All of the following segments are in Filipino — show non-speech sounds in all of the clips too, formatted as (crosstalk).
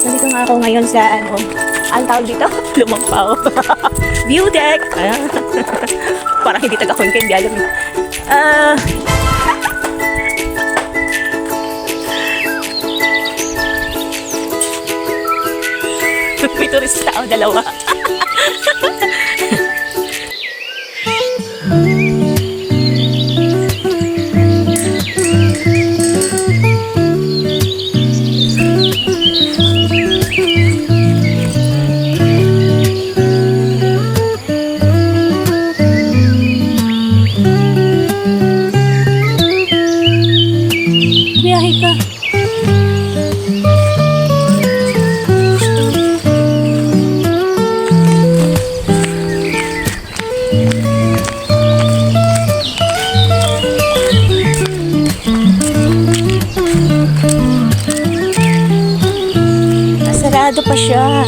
Nandito nga ako ngayon sa ano, ang tawag dito, (laughs) lumampaw. (laughs) View deck. Parang (laughs) hindi taga Queen hindi alam. Ah, may turista o dalawa. Siya.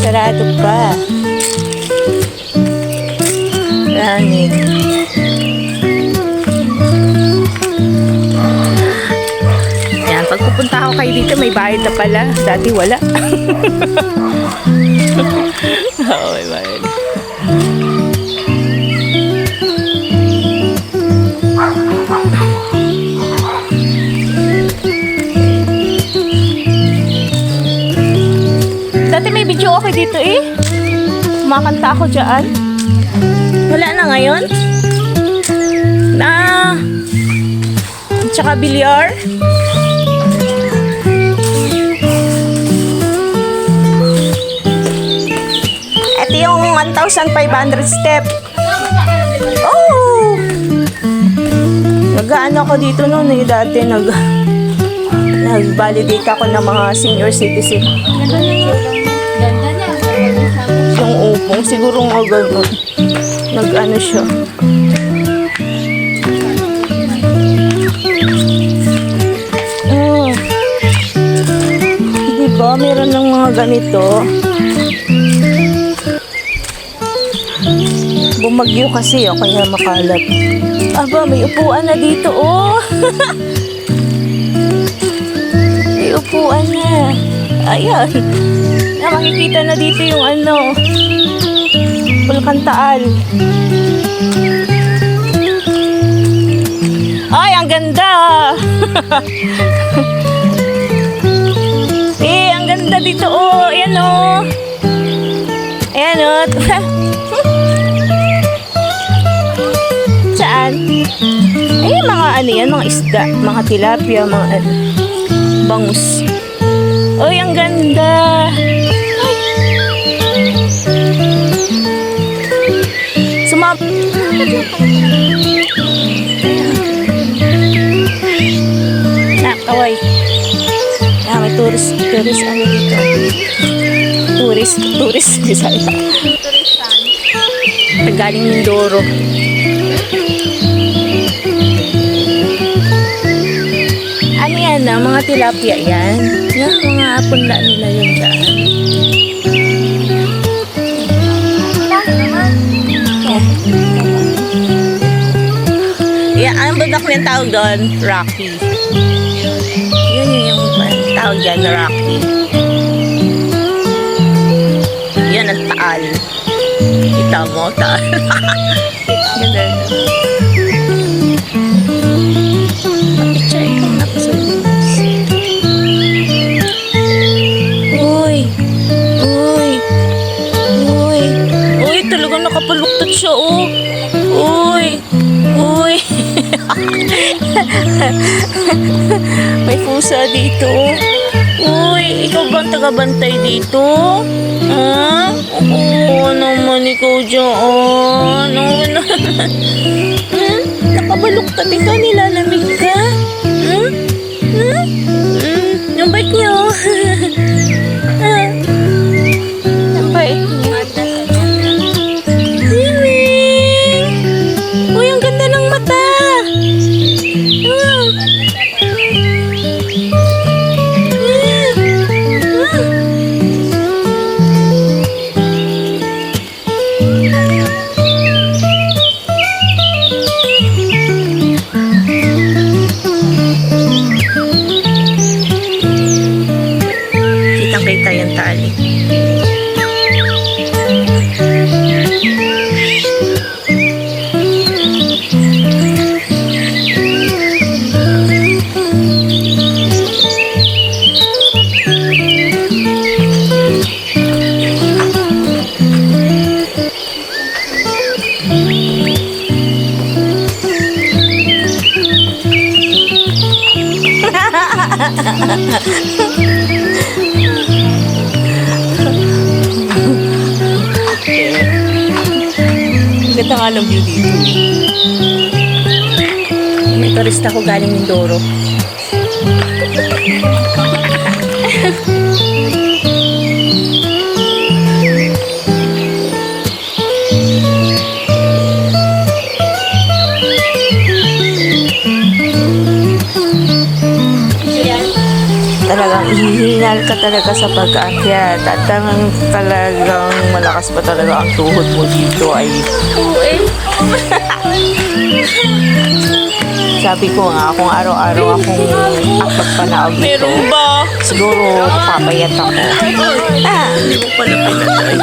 Sarado pa. Rangit. Yan, pag pupunta ako kayo dito, may bayad na pala. Dati wala. (laughs) Oo, may bayad. Video ako dito eh. Kumakanta ako dyan. Wala na ngayon. Na. Tsaka bilyar. Ito yung 1,500 step. Oh! Nag-ano ako dito noon eh. Dati nag... Nag-validate ako ng mga senior citizen. Ganda niya. Yung upong, siguro nga ganun. Nag-ano siya. Oh. Di ba? Meron ng mga ganito. Bumagyo kasi oh, kaya makalat. Aba, may upuan na dito, oh. (laughs) may upuan na. Ayan. Na makikita na dito yung ano. Bulkan Taal. Ay, ang ganda! (laughs) eh, ang ganda dito, oh. Ayan, oh. Ayan, oh. (laughs) Saan? Eh, mga ano yan, mga isda, mga tilapia, mga ano, bangus. Uy, ang ganda! Sumap... Ah, kaway. Ah, may tourist, tourist ano dito. Tourist, tourist, (laughs) Bisaya. Turistan. Galing Mindoro. Ano tilapia yan. Yan, mga punla nila yun dyan. Yeah, ang badak ng tawag doon, Rocky. Yun yung pan- tawag dyan, Rocky. Yan ang taal. Kita mo, taal. (laughs) Ganda. Siya, oh! Uy! Uy! (laughs) May pusa dito. Uy, ikaw ba ang tagabantay dito? Ha? Oo naman ikaw dyan. Oo naman. (laughs) Hmm? Ikaw, nilalamig ka? Ganda nga ng view dito. May turista ko galing Mindoro. Talagang hihingal ka talaga sa pag-akyat at talagang, talagang malakas pa talaga ang tuhod mo dito ay (laughs) sabi ko nga kung araw-araw akong akot panaog ito ba? siguro papayat ako ah, hindi mo pala pinatay